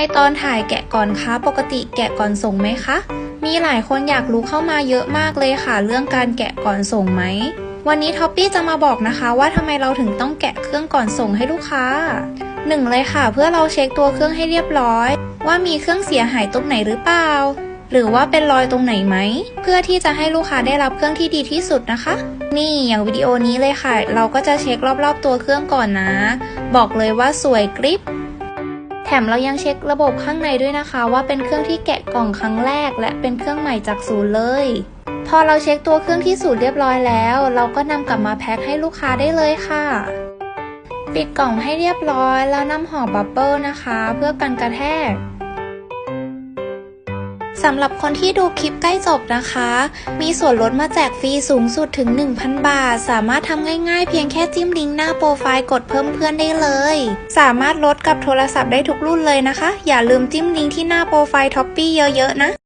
ในตอนถ่ายแกะก่อนคะปกติแกะก่อนส่งไหมคะ มีหลายคนอยากรู้เข้ามาเยอะมากเลยค่ะ เรื่องการแกะก่อนส่งไหม วันนี้ท็อปปี้จะมาบอกนะคะว่าทำไมเราถึงต้องแกะเครื่องก่อนส่งให้ลูกค้าหนึ่งเลยค่ะ เพื่อเราเช็คตัวเครื่องให้เรียบร้อย ว่ามีเครื่องเสียหายตรงไหนหรือเปล่า หรือว่าเป็นรอยตรงไหนไหม เพื่อที่จะให้ลูกค้าได้รับเครื่องที่ดีที่สุดนะคะ นี่อย่างวิดีโอนี้เลยค่ะ เราก็จะเช็ครอบๆตัวเครื่องก่อนนะ บอกเลยว่าสวยกริบ แถมเรายังเช็คระบบข้างในด้วยนะคะ ว่าเป็นเครื่องที่แกะกล่องครั้งแรก และเป็นเครื่องใหม่จากศูนย์เลย พอเราเช็คตัวเครื่องที่ศูนย์เรียบร้อยแล้ว เราก็นำกลับมาแพ็คให้ลูกค้าได้เลยค่ะ ปิดกล่องให้เรียบร้อยแล้วนำห่อบับเบิลนะคะ เพื่อกันกระแทก สำหรับคนที่ดูคลิปใกล้จบนะคะ มีส่วนลดมาแจกฟรีสูงสุดถึง 1,000 บาท สามารถทำง่ายๆ เพียงแค่จิ้มลิงก์หน้าโปรไฟล์กดเพิ่มเพื่อนได้เลย สามารถลดกับโทรศัพท์ได้ทุกรุ่นเลยนะคะ อย่าลืมจิ้มลิงก์ที่หน้าโปรไฟล์ท็อปปี้เยอะๆนะ